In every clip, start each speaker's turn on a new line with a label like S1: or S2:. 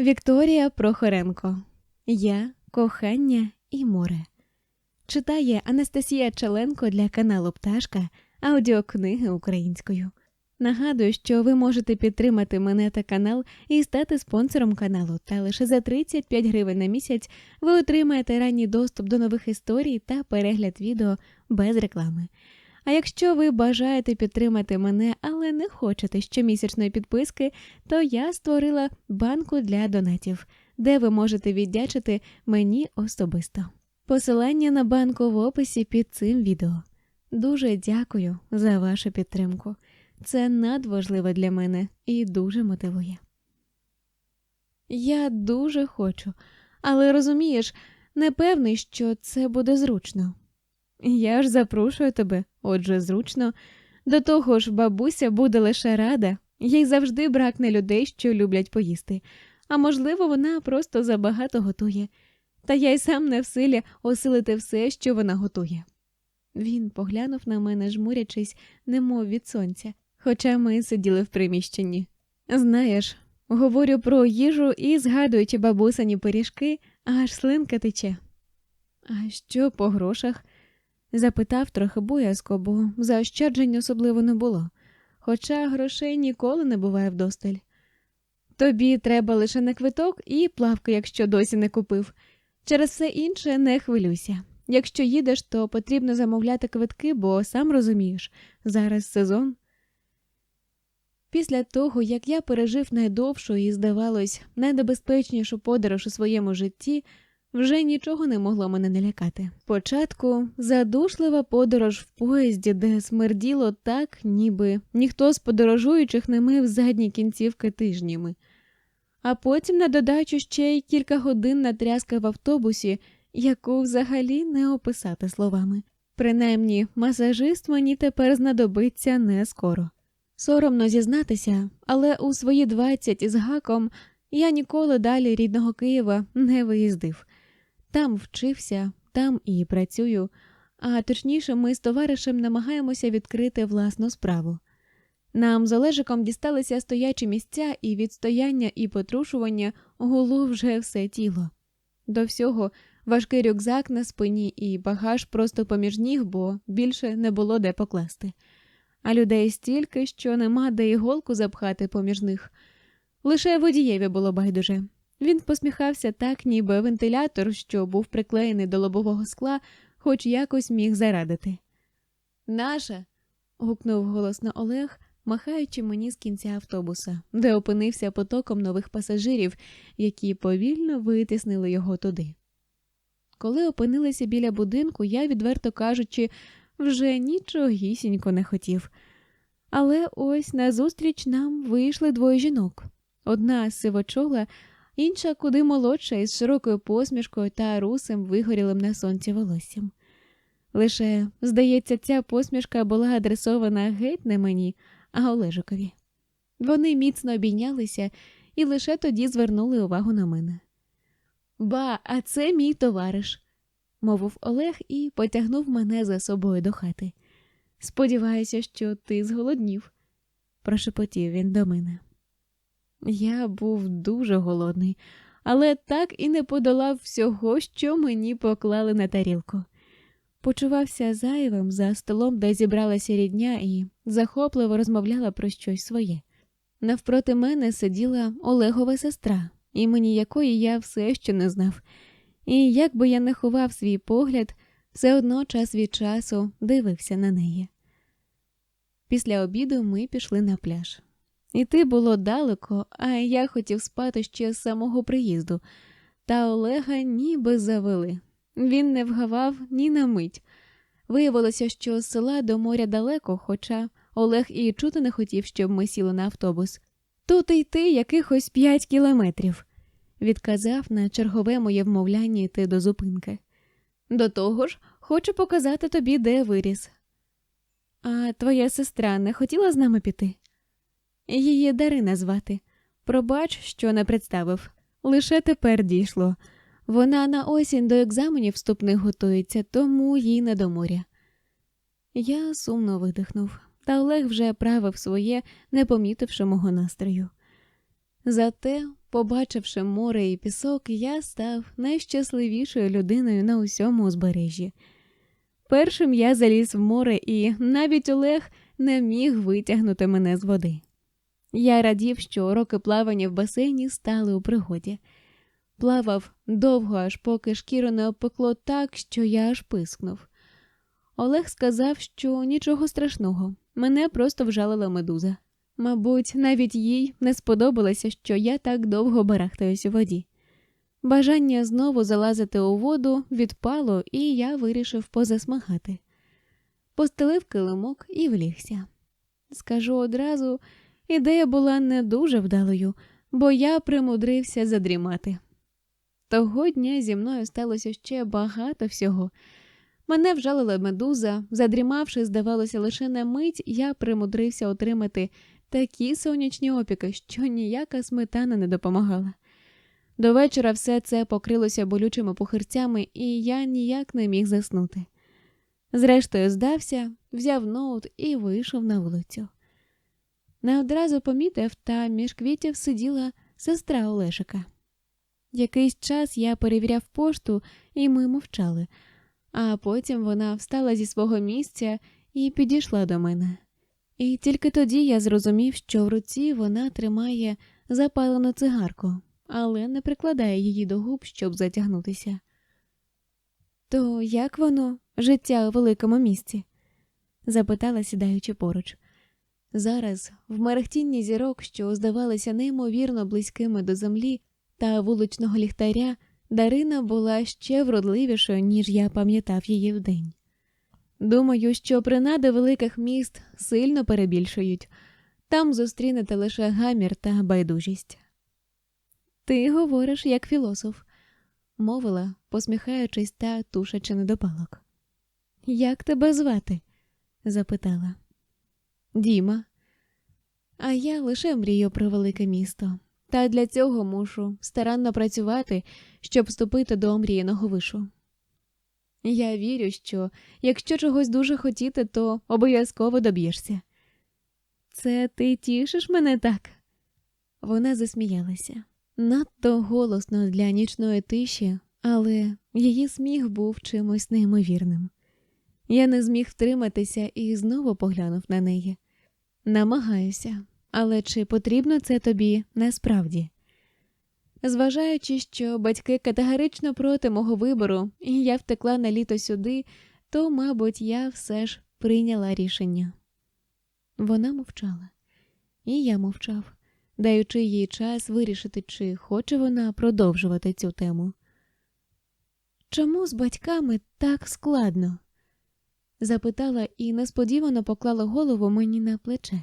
S1: Вікторія Прохоренко Я, кохання і море. Читає Анастасія Челенко для каналу Пташка аудіокниги українською. Нагадую, що ви можете підтримати мене та канал і стати спонсором каналу, та лише за 35 гривень на місяць ви отримаєте ранній доступ до нових історій та перегляд відео без реклами. А якщо ви бажаєте підтримати мене, але не хочете щомісячної підписки, то я створила банку для донатів, де ви можете віддячити мені особисто. Посилання на банку в описі під цим відео. Дуже дякую за вашу підтримку. Це надважливо для мене і дуже мотивує. Я дуже хочу, але розумієш, не певний, що це буде зручно. Я ж запрошую тебе, отже, зручно. До того ж, бабуся буде лише рада, їй завжди бракне людей, що люблять поїсти, а можливо, вона просто забагато готує, та я й сам не в силі осилити все, що вона готує. Він поглянув на мене, жмурячись, немов від сонця, хоча ми сиділи в приміщенні. Знаєш, говорю про їжу і, згадуючи бабусині пиріжки, аж слинка тече. А що по грошах? Запитав трохи боязко, бо заощаджень особливо не було, хоча грошей ніколи не буває вдосталь. Тобі треба лише на квиток і плавки, якщо досі не купив. Через все інше не хвилюйся. Якщо їдеш, то потрібно замовляти квитки, бо сам розумієш, зараз сезон. Після того, як я пережив найдовшу і, здавалось, найнебезпечнішу подорож у своєму житті, вже нічого не могло мене налякати. Спочатку задушлива подорож в поїзді, де смерділо так, ніби ніхто з подорожуючих не мив задні кінцівки тижнями. А потім на додачу ще й кілька годин на тряска в автобусі, яку взагалі не описати словами. Принаймні, масажист мені тепер знадобиться не скоро. Соромно зізнатися, але у свої двадцять із гаком я ніколи далі рідного Києва не виїздив. Там вчився, там і працюю, а точніше, ми з товаришем намагаємося відкрити власну справу. Нам з Олежиком дісталися стоячі місця, і від стояння і потрушування гуло вже все тіло. До всього важкий рюкзак на спині і багаж просто поміж ніг, бо більше не було де покласти. А людей стільки, що нема де іголку запхати поміж них. Лише водієві було байдуже. Він посміхався так, ніби вентилятор, що був приклеєний до лобового скла, хоч якось міг зарадити. Наша. гукнув голосно Олег, махаючи мені з кінця автобуса, де опинився потоком нових пасажирів, які повільно витиснили його туди. Коли опинилися біля будинку, я, відверто кажучи, вже нічогісінько не хотів. Але ось назустріч нам вийшли двоє жінок. Одна сивочола, інша куди молодша із широкою посмішкою та русим вигорілим на сонці волоссям. Лише, здається, ця посмішка була адресована геть не мені, а Олежикові. Вони міцно обійнялися і лише тоді звернули увагу на мене. Ба, а це мій товариш, мовив Олег і потягнув мене за собою до хати. Сподіваюся, що ти зголоднів, прошепотів він до мене. Я був дуже голодний, але так і не подолав всього, що мені поклали на тарілку. Почувався зайвим за столом, де зібралася рідня, і захопливо розмовляла про щось своє. Навпроти мене сиділа Олегова сестра, імені якої я все ще не знав, і як би я не ховав свій погляд, все одно час від часу дивився на неї. Після обіду ми пішли на пляж. Іти було далеко, а я хотів спати ще з самого приїзду, та Олега ніби завели. Він не вгавав ні на мить. Виявилося, що з села до моря далеко, хоча Олег і чути не хотів, щоб ми сіли на автобус. Тут йти якихось п'ять кілометрів, відказав на чергове моє вмовляння йти до зупинки. До того ж, хочу показати тобі, де виріс. А твоя сестра не хотіла з нами піти? Її Дарина звати. Пробач, що не представив. Лише тепер дійшло. Вона на осінь до екзаменів вступних готується, тому їй не до моря. Я сумно видихнув, та Олег вже правив своє, не помітивши мого настрою. Зате Побачивши море і пісок, я став найщасливішою людиною на усьому узбережжі. Першим я заліз в море, і навіть Олег не міг витягнути мене з води. Я радів, що роки плавання в басейні стали у пригоді. Плавав довго, аж поки шкіру не обпекло так, що я аж пискнув. Олег сказав, що нічого страшного, мене просто вжалила медуза. Мабуть, навіть їй не сподобалося, що я так довго барахтаюсь у воді. Бажання знову залазити у воду відпало, і я вирішив позасмагати. Постелив килимок і влігся. Скажу одразу, ідея була не дуже вдалою, бо я примудрився задрімати. Того дня зі мною сталося ще багато всього. Мене вжалила медуза, задрімавши, здавалося, лише на мить, я примудрився отримати такі сонячні опіки, що ніяка сметана не допомагала. До вечора все це покрилося болючими пухирцями, і я ніяк не міг заснути. Зрештою, здався, взяв ноут і вийшов на вулицю. Не одразу помітив, та між квітів сиділа сестра Олешика. Якийсь час я перевіряв пошту, і ми мовчали, а потім вона встала зі свого місця і підійшла до мене. І тільки тоді я зрозумів, що в руці вона тримає запалену цигарку, але не прикладає її до губ, щоб затягнутися. То як воно, життя у великому місті? запитала, сідаючи поруч. Зараз, в мерехтінні зірок, що здавалися неймовірно близькими до землі та вуличного ліхтаря, Дарина була ще вродливішою, ніж я пам'ятав її вдень. Думаю, що принади великих міст сильно перебільшують, там зустрінете лише гамір та байдужість. Ти говориш як філософ, мовила, посміхаючись та тушачи недопалок. Як тебе звати? запитала. Діма. А я лише мрію про велике місто, та для цього мушу старанно працювати, щоб вступити до омріяного вишу. Я вірю, що якщо чогось дуже хотіти, то обов'язково доб'єшся. Це ти тішиш мене так? Вона засміялася надто голосно для нічної тиші, але її сміх був чимось неймовірним. Я не зміг втриматися і знову поглянув на неї. Намагаюся, але чи потрібно це тобі насправді? Зважаючи, що батьки категорично проти мого вибору, і я втекла на літо сюди, то, мабуть, я все ж прийняла рішення. Вона мовчала, і я мовчав, даючи їй час вирішити, чи хоче вона продовжувати цю тему. Чому з батьками так складно? Запитала і несподівано поклала голову мені на плече.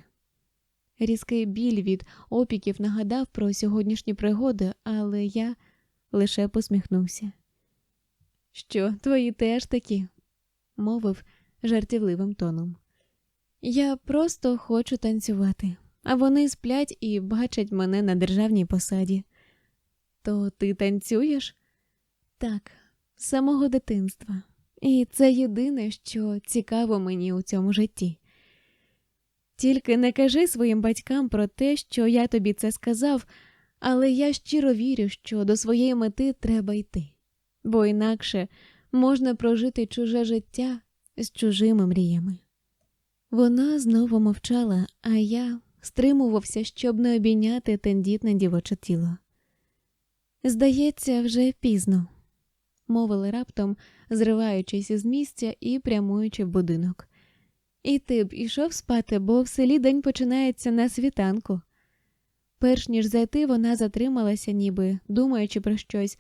S1: Різкий біль від опіків нагадав про сьогоднішні пригоди, але я лише посміхнувся. Що, твої теж такі? мовив жартівливим тоном. Я просто хочу танцювати, а вони сплять і бачать мене на державній посаді. То ти танцюєш? Так, з самого дитинства. І це єдине, що цікаво мені у цьому житті. Тільки не кажи своїм батькам про те, що я тобі це сказав, але я щиро вірю, що до своєї мети треба йти, бо інакше можна прожити чуже життя з чужими мріями. Вона знову мовчала, а я стримувався, щоб не обійняти тендітне дівоче тіло. Здається, вже пізно, мовили раптом, зриваючись із місця і прямуючи в будинок. І ти б ішов спати, бо в селі день починається на світанку. Перш ніж зайти, вона затрималася, ніби думаючи про щось,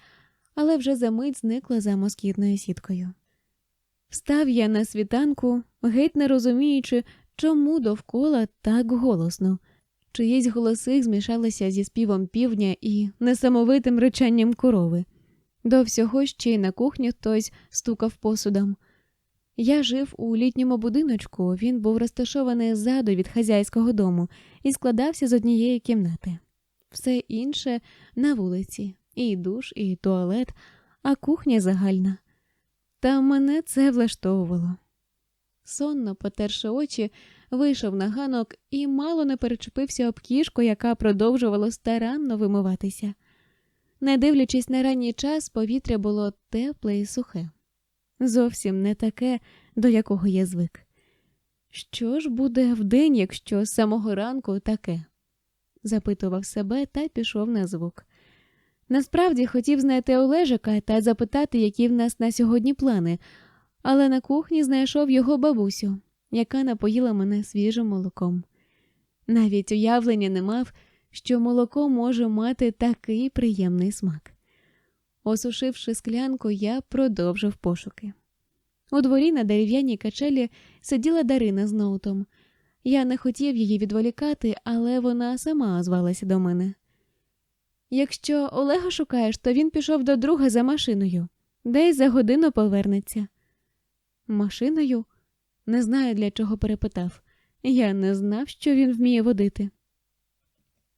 S1: але вже за мить зникла за москітною сіткою. Встав я на світанку, геть не розуміючи, чому довкола так голосно, чиїсь голоси змішалися зі співом півдня і несамовитим речанням корови. До всього ще й на кухні хтось стукав посудом. Я жив у літньому будиночку, він був розташований ззаду від хазяйського дому і складався з однієї кімнати. Все інше на вулиці, і душ, і туалет, а кухня загальна. Та мене це влаштовувало. Сонно, потерши очі, вийшов на ганок і мало не перечепився об кішку, яка продовжувала старанно вимиватися. Не дивлячись на ранній час, повітря було тепле і сухе. Зовсім не таке, до якого я звик. Що ж буде вдень, якщо з самого ранку таке? запитував себе та пішов на звук. Насправді хотів знайти Олежика та запитати, які в нас на сьогодні плани, але на кухні знайшов його бабусю, яка напоїла мене свіжим молоком. Навіть уявлення не мав, що молоко може мати такий приємний смак. Осушивши склянку, я продовжив пошуки. У дворі на дерев'яній качелі сиділа Дарина з ноутом. Я не хотів її відволікати, але вона сама озвалася до мене. Якщо Олега шукаєш, то він пішов до друга за машиною, десь за годину повернеться. Машиною? Не знаю, для чого перепитав. Я не знав, що він вміє водити.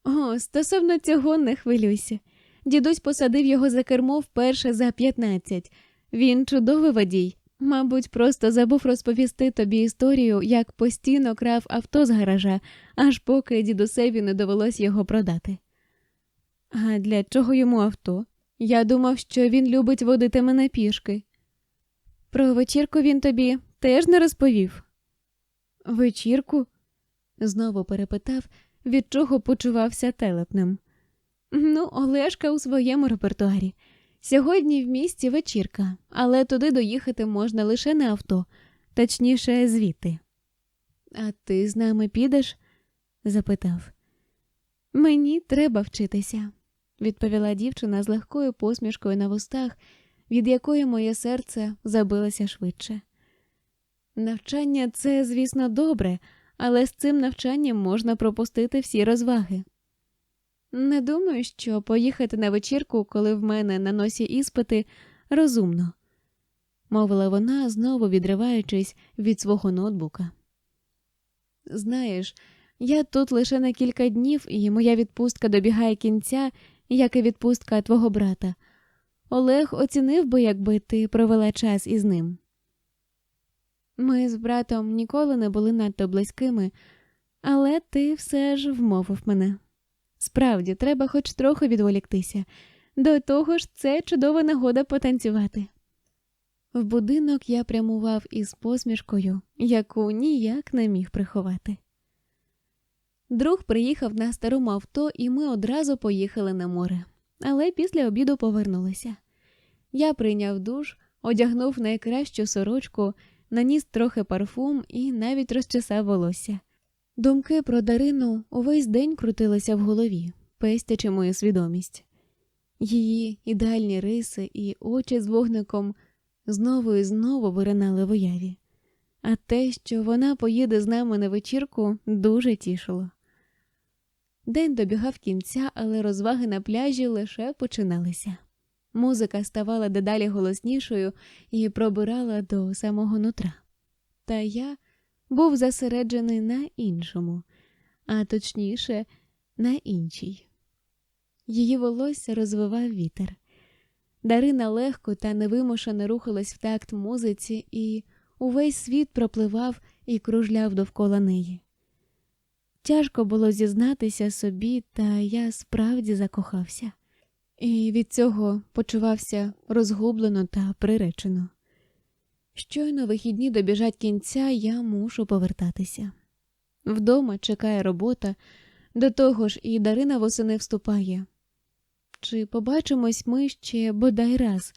S1: О, стосовно цього не хвилюйся. Дідусь посадив його за кермо вперше за 15. Він чудовий водій. Мабуть, просто забув розповісти тобі історію, як постійно крав авто з гаража, аж поки дідусеві не довелось його продати. А для чого йому авто? Я думав, що він любить водити мене пішки. Про вечірку він тобі теж не розповів. Вечірку? знову перепитав, від чого почувався телепним. Ну, Олешка у своєму репертуарі. Сьогодні в місті вечірка, але туди доїхати можна лише на авто, точніше, звідти. А ти з нами підеш? запитав. Мені треба вчитися, відповіла дівчина з легкою посмішкою на вустах, від якої моє серце забилося швидше. Навчання це, звісно, добре, але з цим навчанням можна пропустити всі розваги. Не думаю, що поїхати на вечірку, коли в мене на носі іспити, розумно, мовила вона, знову відриваючись від свого ноутбука. Знаєш, я тут лише на кілька днів, і моя відпустка добігає кінця, як і відпустка твого брата. Олег оцінив би, якби ти провела час із ним. Ми з братом ніколи не були надто близькими, але ти все ж вмовив мене. Справді, треба хоч трохи відволіктися. До того ж, це чудова нагода потанцювати. В будинок я прямував із посмішкою, яку ніяк не міг приховати. Друг приїхав на старому авто, і ми одразу поїхали на море, але після обіду повернулися. Я прийняв душ, одягнув найкращу сорочку, наніс трохи парфум і навіть розчесав волосся. Думки про Дарину увесь день крутилися в голові, пестячи мою свідомість. Її ідеальні риси і очі з вогником знову і знову виринали в уяві, а те, що вона поїде з нами на вечірку, дуже тішило. День добігав кінця, але розваги на пляжі лише починалися. Музика ставала дедалі голоснішою і пробирала до самого нутра. Та я був засереджений на іншому, а точніше, на іншій. Її волосся розвивав вітер. Дарина легко та невимушено рухалась в такт музиці, і увесь світ пропливав і кружляв довкола неї. Тяжко було зізнатися собі, та я справді закохався, і від цього почувався розгублено та приречено. Щойно вихідні добіжать кінця, я мушу повертатися. Вдома чекає робота, до того ж і Дарина восени вступає. Чи побачимось ми ще бодай раз,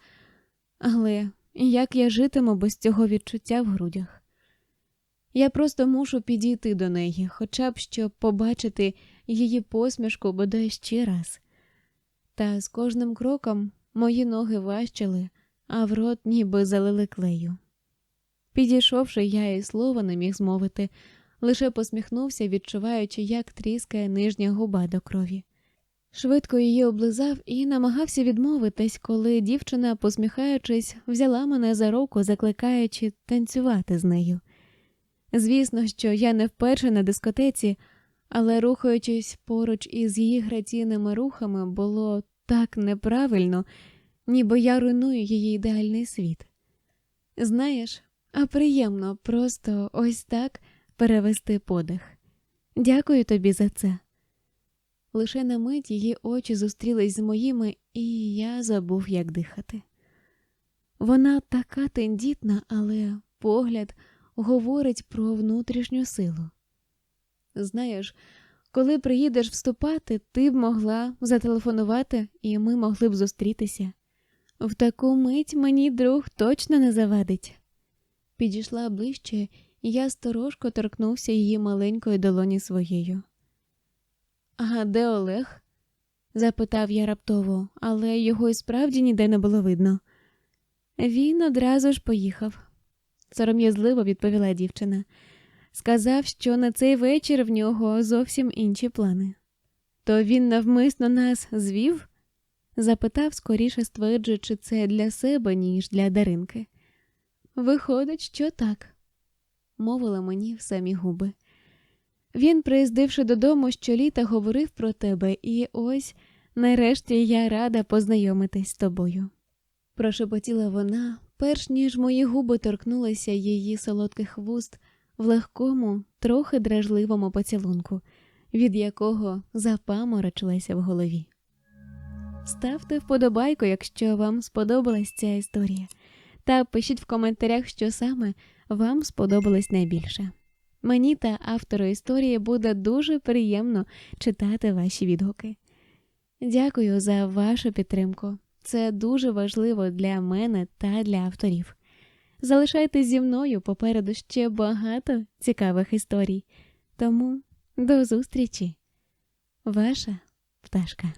S1: але як я житиму без цього відчуття в грудях? Я просто мушу підійти до неї, хоча б щоб побачити її посмішку бодай ще раз. Та з кожним кроком мої ноги важчали, а в рот ніби залили клею. Підійшовши, я і слова не міг змовити, лише посміхнувся, відчуваючи, як тріскає нижня губа до крові. Швидко її облизав і намагався відмовитись, коли дівчина, посміхаючись, взяла мене за руку, закликаючи танцювати з нею. Звісно, що я не вперше на дискотеці, але рухаючись поруч із її граційними рухами, було так неправильно, ніби я руйную її ідеальний світ. Знаєш, а приємно просто ось так перевести подих. Дякую тобі за це. Лише на мить її очі зустрілись з моїми, і я забув, як дихати. Вона така тендітна, але погляд говорить про внутрішню силу. Знаєш, коли приїдеш вступати, ти б могла зателефонувати, і ми могли б зустрітися. В таку мить мені друг точно не завадить. Підійшла ближче, і я сторожко торкнувся її маленької долоні своєю. А де Олег? запитав я раптово, але його і справді ніде не було видно. Він одразу ж поїхав, сором'язливо відповіла дівчина. Сказав, що на цей вечір в нього зовсім інші плани. То він навмисно нас звів? запитав, скоріше стверджуючи це для себе, ніж для Даринки. Виходить, що так, мовила мені в самі губи. Він, приїздивши додому, щоліта говорив про тебе, і ось нарешті я рада познайомитись з тобою. Прошепотіла вона, перш ніж мої губи торкнулися її солодких вуст в легкому, трохи дражливому поцілунку, від якого запаморочилася в голові. Ставте вподобайку, якщо вам сподобалась ця історія, та пишіть в коментарях, що саме вам сподобалось найбільше. Мені та автору історії буде дуже приємно читати ваші відгуки. Дякую за вашу підтримку. Це дуже важливо для мене та для авторів. Залишайтесь зі мною попереду ще багато цікавих історій. Тому до зустрічі, ваша пташка.